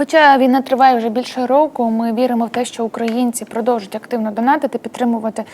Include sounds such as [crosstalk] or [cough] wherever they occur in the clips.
Хоча війна триває вже більше року, ми віримо в те, що українці продовжують активно донатити, підтримувати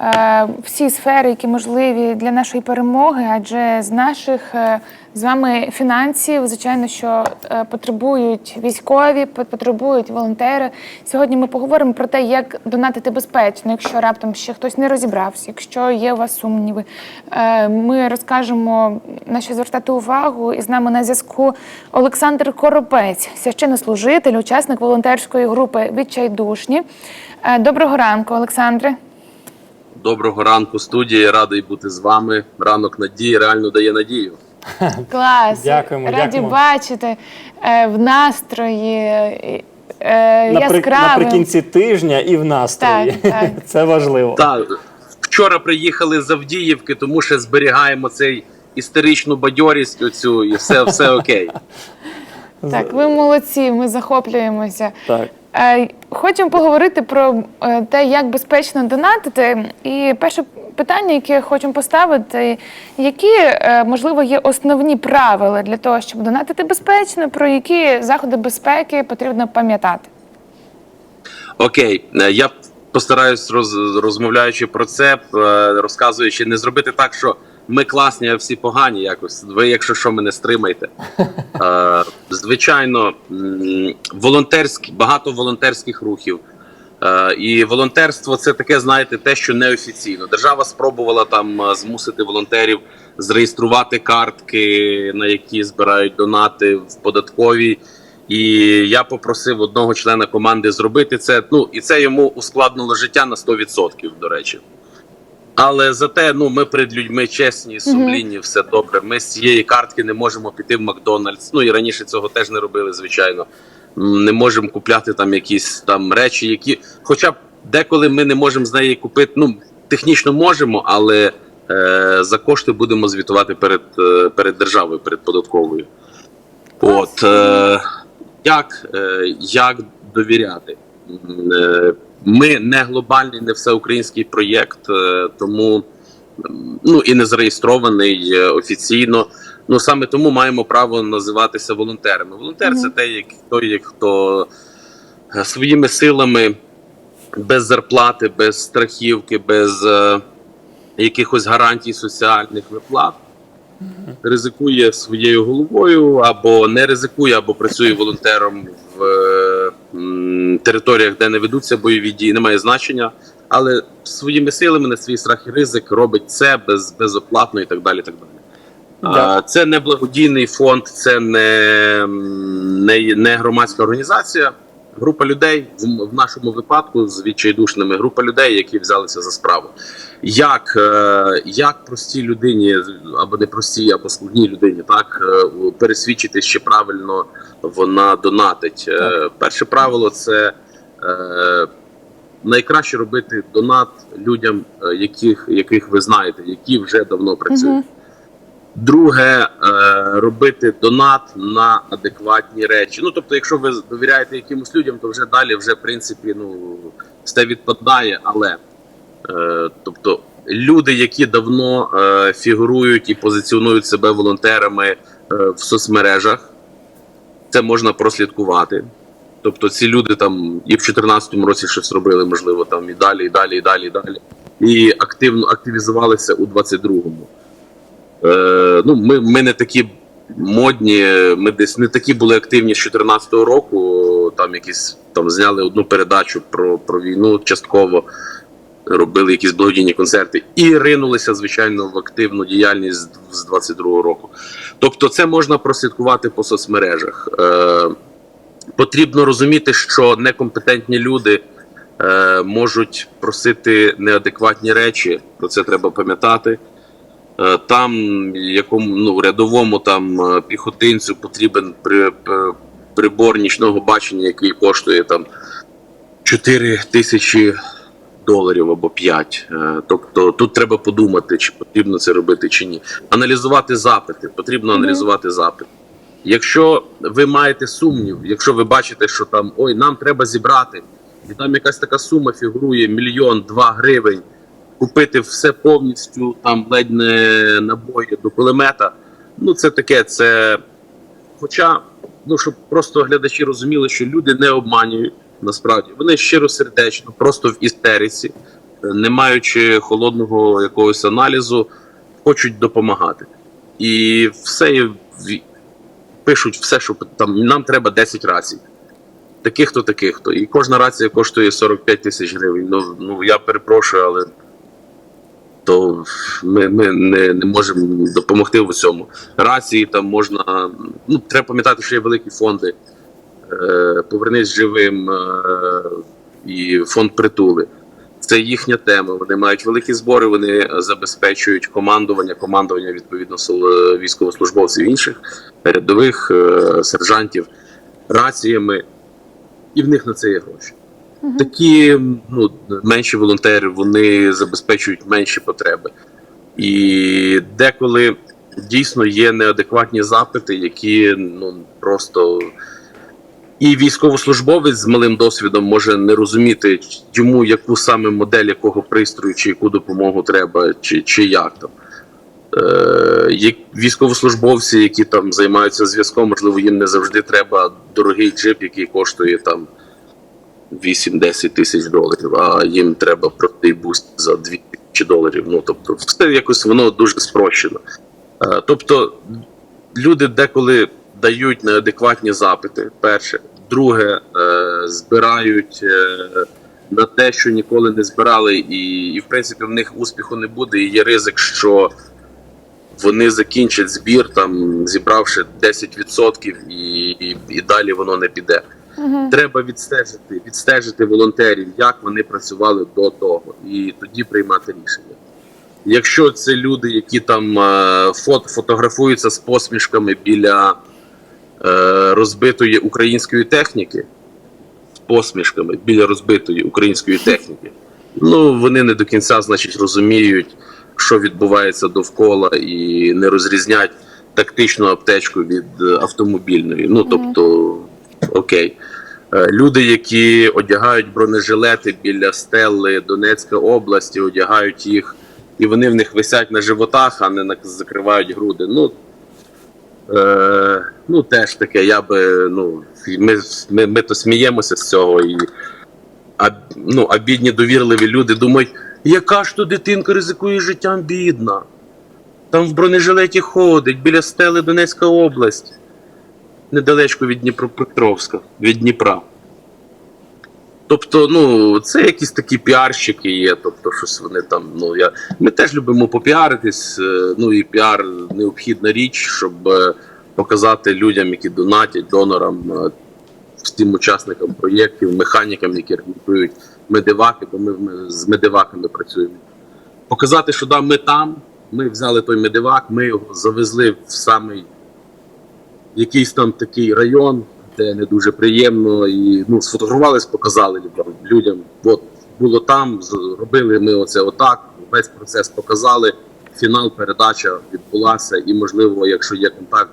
е, всі сфери, які можливі для нашої перемоги, адже з наших е, з вами фінансів, звичайно, що е, потребують військові, потребують волонтери. Сьогодні ми поговоримо про те, як донатити безпечно, якщо раптом ще хтось не розібрався, якщо є у вас сумніви. Е, Ми розкажемо на що звертати увагу. І з нами на зв'язку Олександр Коропець, священнослужитель, учасник волонтерської групи Відчайдушні. Е, Доброго ранку, Олександре. Доброго ранку, студії. Радий бути з вами. Ранок надії реально дає надію. [laughs] Клас. Дякуємо, Раді дякуємо. бачити е, в настрої. е, е, Напри... Наприкінці тижня і в настрої. Так, так. [laughs] Це важливо. Та вчора приїхали з Авдіївки, тому ще зберігаємо цей істеричну бадьорість. Оцю і все, все окей. [laughs] Так, ви молодці, ми захоплюємося. Так. Е, Хочемо поговорити про е, те, як безпечно донатити. І перше питання, яке хочемо поставити, які, е, можливо, є основні правила для того, щоб донатити безпечно, про які заходи безпеки потрібно пам'ятати? Окей, я постараюсь роз, розмовляючи про це, розказуючи, не зробити так, що ми класні, а всі погані. Якось ви, якщо що, мене стримайте. [laughs] Е, Звичайно, волонтерські багато волонтерських рухів. Е, І волонтерство це таке, знаєте, те, що неофіційно. Держава спробувала там е, змусити волонтерів зареєструвати картки, на які збирають донати в податковій. І я попросив одного члена команди зробити це. Ну і це йому ускладнило життя на 100%, до речі. Але зате ну ми перед людьми чесні, сумлінні, все добре. Ми з цієї картки не можемо піти в Макдональдс. Ну і раніше цього теж не робили, звичайно. Не можемо купляти там якісь там речі, які, хоча б деколи ми не можемо з неї купити. Ну технічно можемо, але е, за кошти будемо звітувати перед, е, перед державою, перед податковою. От е, як, е, як довіряти? Е, Ми не глобальний, не всеукраїнський проєкт, е, тому ну і не зареєстрований е, офіційно. Ну саме тому маємо право називатися волонтерами. Волонтер це той, як- той, хто е, своїми силами без зарплати, без страхівки, без е, якихось гарантій соціальних виплат ризикує своєю головою, або не ризикує, або працює волонтером в е, територіях, де не ведуться бойові дії, немає значення. Але своїми силами на свій страх і ризик робить це без, безоплатно і так далі. Так далі. Да. Це не благодійний фонд, це не, не, не громадська організація. Група людей в, нашому випадку з відчайдушними група людей, які взялися за справу. Як, е, як простій людині, або не простій, або складній людині, так е, пересвідчити, чи правильно вона донатить. Е, Перше правило це найкраще робити донат людям, яких, яких ви знаєте, які вже давно працюють. Друге, е, робити донат на адекватні речі. Ну тобто, якщо ви довіряєте якимось людям, то вже далі, вже в принципі, ну все відпадає. Але е, тобто, люди, які давно е, фігурують і позиціонують себе волонтерами в соцмережах, це можна прослідкувати. Тобто, ці люди там і в 2014 році щось робили, можливо, там і далі, і далі, і далі, і далі. І активно активізувалися у 22-му. Е, ну, ми, ми не такі модні, ми десь не такі були активні з 2014 року. Там якісь там зняли одну передачу про, про війну частково, робили якісь благодійні концерти і ринулися, звичайно, в активну діяльність з- з 22 року. Тобто, це можна прослідкувати по соцмережах. Е, потрібно розуміти, що некомпетентні люди. Е, можуть просити неадекватні речі, про це треба пам'ятати. Е, Там якому ну рядовому там е, піхотинцю потрібен при, при- прибор нічного бачення, який коштує там 4 тисячі доларів або 5. Е, Тобто тут треба подумати, чи потрібно це робити чи ні. Аналізувати запити. Потрібно аналізувати запит. Якщо ви маєте сумнів, якщо ви бачите, що там ой, нам треба зібрати, і там якась така сума фігурує мільйон два гривень купити все повністю, там ледь не набої до кулемета. Ну, це таке, це. Хоча ну щоб просто глядачі розуміли, що люди не обманюють насправді. Вони щиросердечно, просто в істериці, не маючи холодного якогось аналізу, хочуть допомагати. І все пишуть все, що там нам треба 10 рацій. Таких-то, таких-то. І кожна рація коштує 45 тисяч гривень. Ну, ну я перепрошую, але то ми, ми не, не можемо допомогти в цьому. Рації там можна. Ну, треба пам'ятати, що є великі фонди. Е, Повернись живим е, і фонд притули. Це їхня тема. Вони мають великі збори, вони забезпечують командування, командування відповідно військовослужбовців інших, рядових е, сержантів, раціями, і в них на це є гроші. Такі ну, менші волонтери вони забезпечують менші потреби. І деколи дійсно є неадекватні запити, які ну просто і військовослужбовець з малим досвідом може не розуміти, йому яку саме модель якого пристрою, чи яку допомогу треба, чи, чи як там. Е, військовослужбовці, які там займаються зв'язком, можливо, їм не завжди треба дорогий джип, який коштує там 8-10 тисяч доларів, а їм треба простий буст за 2 тисячі доларів. Ну тобто, все якось воно дуже спрощено. Е, Тобто, люди деколи дають неадекватні запити. Перше, друге, е, збирають е, на те, що ніколи не збирали, і, і в принципі в них успіху не буде. І є ризик, що вони закінчать збір, там зібравши 10%, і, і, і далі воно не піде. Треба відстежити, відстежити волонтерів, як вони працювали до того, і тоді приймати рішення. Якщо це люди, які там е, фото, фотографуються з посмішками біля е, розбитої української техніки, з посмішками біля розбитої української техніки, ну вони не до кінця, значить, розуміють, що відбувається довкола, і не розрізнять тактичну аптечку від е, автомобільної. Ну тобто, окей. Е, Люди, які одягають бронежилети біля стели Донецької області, одягають їх, і вони в них висять на животах, а не закривають груди. Ну, е, ну теж таке, я би, ну, ми, ми, ми то сміємося з цього. І, а, ну, а бідні довірливі люди думають, яка ж то дитинка ризикує життям бідна. Там в бронежилеті ходить, біля стели Донецька область недалечко від Дніпропетровська, від Дніпра. Тобто, ну, це якісь такі піарщики є, тобто, щось вони там. Ну, я, ми теж любимо попіаритись, е, ну і піар необхідна річ, щоб е, показати людям, які донатять, донорам, е, всім учасникам проєктів, механікам, які ремонтують медиваки, бо ми, з медиваками працюємо. Показати, що да, ми там, ми взяли той медивак, ми його завезли в самий якийсь там такий район, де не дуже приємно, і ну, сфотографувались, показали людям. людям. От було там, зробили ми оце отак, весь процес показали. Фінал передача відбулася, і можливо, якщо є контакт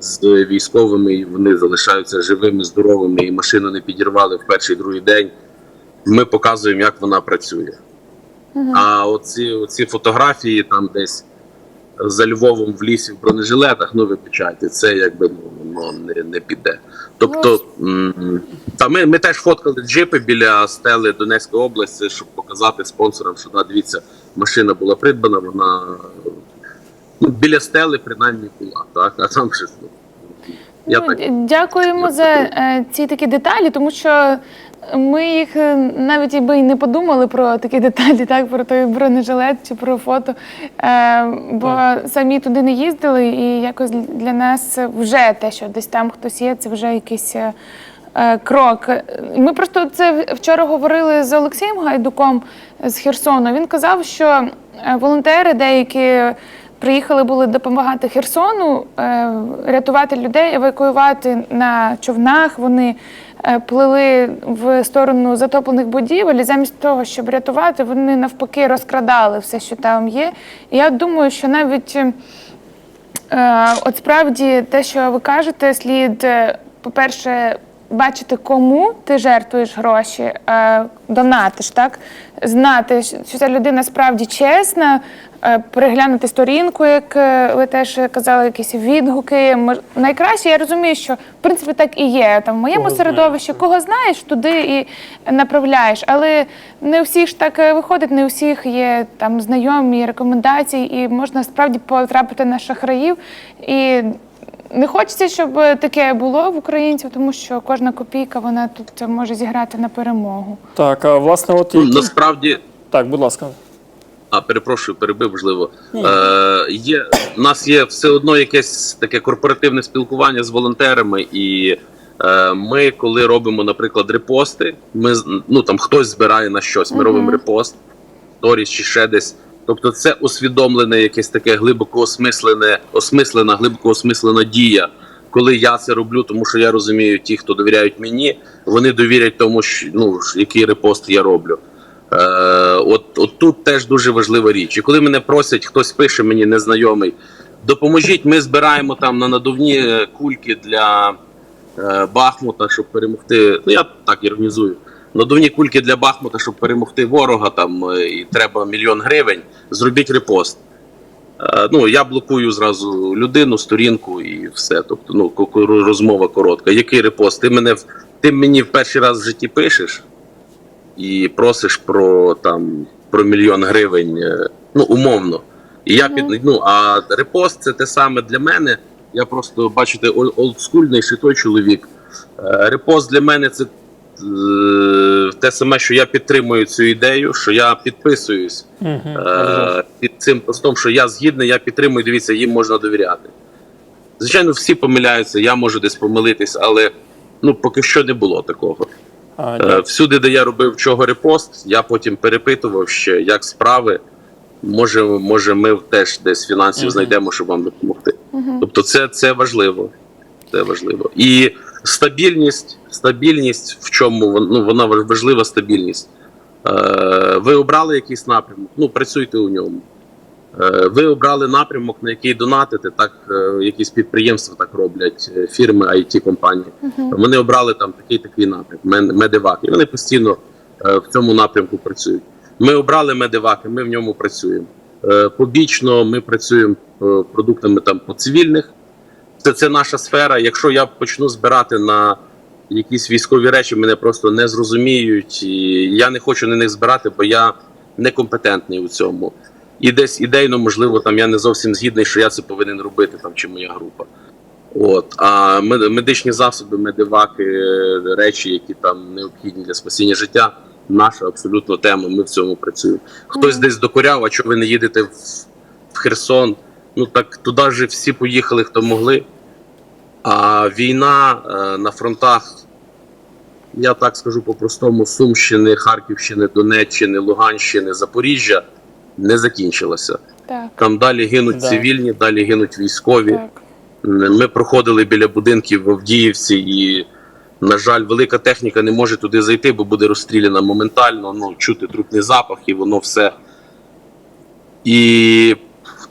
з військовими, і вони залишаються живими, здоровими, і машину не підірвали в перший другий день. Ми показуємо, як вона працює. А оці, оці фотографії там десь за Львовом в лісі в бронежилетах, ну вибачайте, це якби ну, воно не, не піде. Тобто, та ми, ми теж фоткали джипи біля стели Донецької області, щоб показати спонсорам, що да, дивіться, машина була придбана, вона ну, біля стели принаймні була, так, а там щось. Ну, я Ну, так Дякуємо за е, ці такі деталі, тому що ми їх е, навіть якби і не подумали про такі [laughs] деталі, так про той бронежилет чи про фото. Е, бо самі туди не їздили, і якось для нас вже те, що десь там хтось є, це вже якийсь. е, е, Крок. Ми просто це вчора говорили з Олексієм Гайдуком з Херсону. Він казав, що е, волонтери деякі приїхали були допомагати Херсону, е, рятувати людей, евакуювати на човнах. Вони плили в сторону затоплених будівель. І замість того, щоб рятувати, вони навпаки розкрадали все, що там є. І я думаю, що навіть. Е, От справді те, що ви кажете, слід, е, по-перше, бачити, кому ти жертвуєш гроші, е, донатиш, так? Знати, що ця людина справді чесна, е, переглянути сторінку, як е, ви теж казали, якісь відгуки. Мож- Найкраще я розумію, що в принципі так і є. Там в моєму Кого середовищі, кого знаєш, туди і направляєш. Але не у всіх ж так виходить, не у всіх є там знайомі рекомендації, і можна справді потрапити на шахраїв. І не хочеться, щоб таке було в українців, тому що кожна копійка вона тут може зіграти на перемогу. Так, а власне, от Ну, які... насправді, Так, будь ласка. а перепрошую, перебив, можливо. Ні. Е, є, у нас є все одно якесь таке корпоративне спілкування з волонтерами, і е, ми, коли робимо, наприклад, репости, ми ну там хтось збирає на щось, ми Мгм. робимо репост, сторіс чи ще десь. Тобто, це усвідомлене, якесь таке глибоко осмислене, осмислена, глибоко осмислена дія. Коли я це роблю, тому що я розумію, ті, хто довіряють мені, вони довірять тому, що ну який репост я роблю. Е, от, от тут теж дуже важлива річ. І коли мене просять, хтось пише мені незнайомий, допоможіть, ми збираємо там на надувні кульки для е, Бахмута, щоб перемогти. Ну я так іронізую. Надувні кульки для Бахмута, щоб перемогти ворога, там е, і треба мільйон гривень. Зробіть репост. Е, Ну, я блокую зразу людину, сторінку і все. Тобто, ну, розмова коротка. Який репост? Ти мене ти мені в перший раз в житті пишеш і просиш про там про мільйон гривень, е, ну умовно. І я під ну а репост це те саме для мене. Я просто бачите, ол- олдскульний ще той чоловік. Репост для мене це те саме, що я підтримую цю ідею, що я підписуюсь Угу. е, під цим постом, що я згідний, я підтримую. Дивіться, їм можна довіряти. Звичайно, всі помиляються, я можу десь помилитись, але ну поки що не було такого. А, Е, Всюди, де я робив чого репост, я потім перепитував ще, як справи. Може, може, ми теж десь фінансів Мгм. знайдемо, щоб вам допомогти. Тобто, це, це важливо. Це важливо. І стабільність, стабільність в чому ну, вона важ- важлива стабільність. Е, ви обрали якийсь напрямок, ну працюйте у ньому. Е, ви обрали напрямок, на який донатите, так е, якісь підприємства так роблять, фірми, it компанії. Вони обрали там такий такий напрямок, медивак, і вони постійно е, в цьому напрямку працюють. Ми обрали медиваки, ми в ньому працюємо. Е, побічно ми працюємо продуктами там по цивільних. Це, це наша сфера. Якщо я почну збирати на якісь військові речі, мене просто не зрозуміють. І я не хочу на них збирати, бо я некомпетентний у цьому. І десь ідейно, можливо, там я не зовсім згідний, що я це повинен робити, там чи моя група. От а медичні засоби, медиваки, речі, які там необхідні для спасіння життя. Наша абсолютно тема. Ми в цьому працюємо. Хтось десь докоряв, а чого ви не їдете в, в Херсон? Ну так туди ж всі поїхали, хто могли. А війна е, на фронтах, я так скажу по-простому, Сумщини, Харківщини, Донеччини, Луганщини, Запоріжжя не закінчилася. Так, Там далі гинуть Да. цивільні, далі гинуть військові. так. Ми проходили біля будинків в Авдіївці, і, на жаль, велика техніка не може туди зайти, бо буде розстріляна моментально. Ну, чути трупний запах, і воно все. І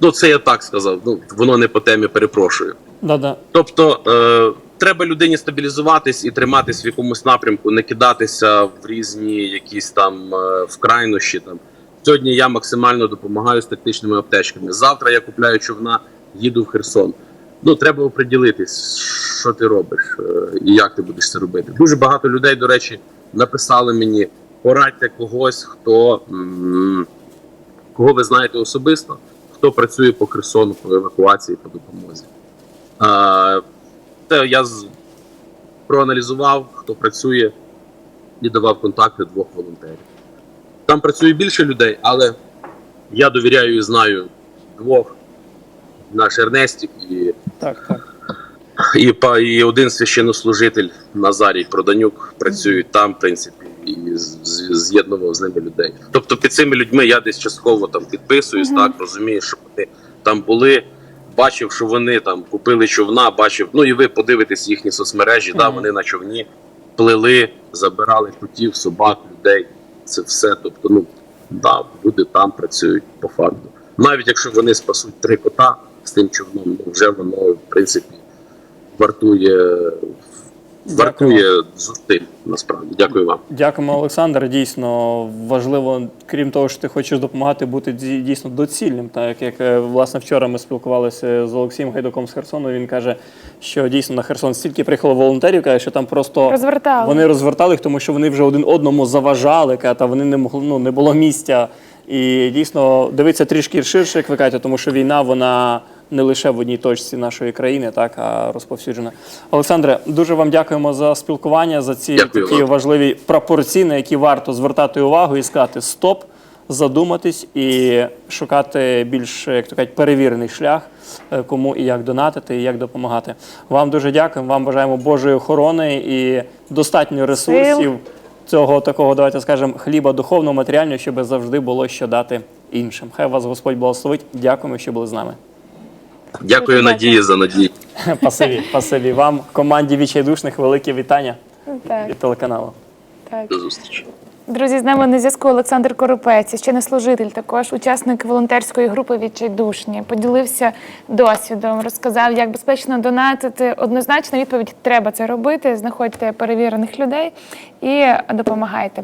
ну, це я так сказав. Ну, воно не по темі, перепрошую. Да-да. Тобто е, треба людині стабілізуватись і триматись в якомусь напрямку, не кидатися в різні якісь там е, вкрайнощі. Там сьогодні я максимально допомагаю з тактичними аптечками. Завтра я купляю човна, їду в Херсон. Ну треба оприділитись, що ти робиш е, і як ти будеш це робити. Дуже багато людей, до речі, написали мені: порадьте когось, хто м, кого ви знаєте особисто, хто працює по Херсону, по евакуації, по допомозі. Те я з- проаналізував, хто працює, і давав контакти двох волонтерів. Там працює більше людей, але я довіряю і знаю двох: наш Ернестік і, Так, так. і, і один священнослужитель Назарій Проданюк працюють там, в принципі, і з'єднував з ними людей. Тобто під цими людьми я десь частково там підписуюсь, так розумію, що вони там були. Бачив, що вони там купили човна, бачив. Ну і ви подивитесь їхні соцмережі, да, вони на човні плили, забирали котів, собак, людей. Це все. Тобто, ну да, люди там працюють по факту. Навіть якщо вони спасуть три кота з тим човном, ну вже воно в принципі вартує вартує зусиль. Насправді, дякую вам. Дякуємо, Олександр. Дійсно важливо, крім того, що ти хочеш допомагати, бути дій- дійсно доцільним. Так як е, власне вчора ми спілкувалися з Олексієм Гайдуком з Херсону. Він каже, що дійсно на Херсон стільки приїхало волонтерів, каже, що там просто Розвертали. вони розвертали їх, тому що вони вже один одному заважали, каже, та вони не могли, ну не було місця. І дійсно дивитися трішки ширше, як ви кажете, тому що війна вона не лише в одній точці нашої країни, так а розповсюджена. Олександре, дуже вам дякуємо за спілкування, за ці Дякую такі вам. важливі пропорції, на які варто звертати увагу і сказати стоп, задуматись і шукати більш, як то кажуть, перевірений шлях, е, кому і як донатити, і як допомагати. Вам дуже дякуємо. Вам бажаємо Божої охорони і достатньо ресурсів цього такого, давайте скажемо, хліба духовного, матеріального, щоб завжди було що дати іншим. Хай вас Господь благословить. Дякуємо, що були з нами. Дякую, Надії, за надію. [laughs] Пасиві, пасиві. Вам, команді відчайдушних, велике вітання Так, від телеканалу. так. До зустрічі. Друзі, з нами на зв'язку Олександр Коропець, ще не служитель, також учасник волонтерської групи Відчайдушні. Поділився досвідом, розказав, як безпечно донатити. Однозначно відповідь треба це робити. Знаходьте перевірених людей і допомагайте.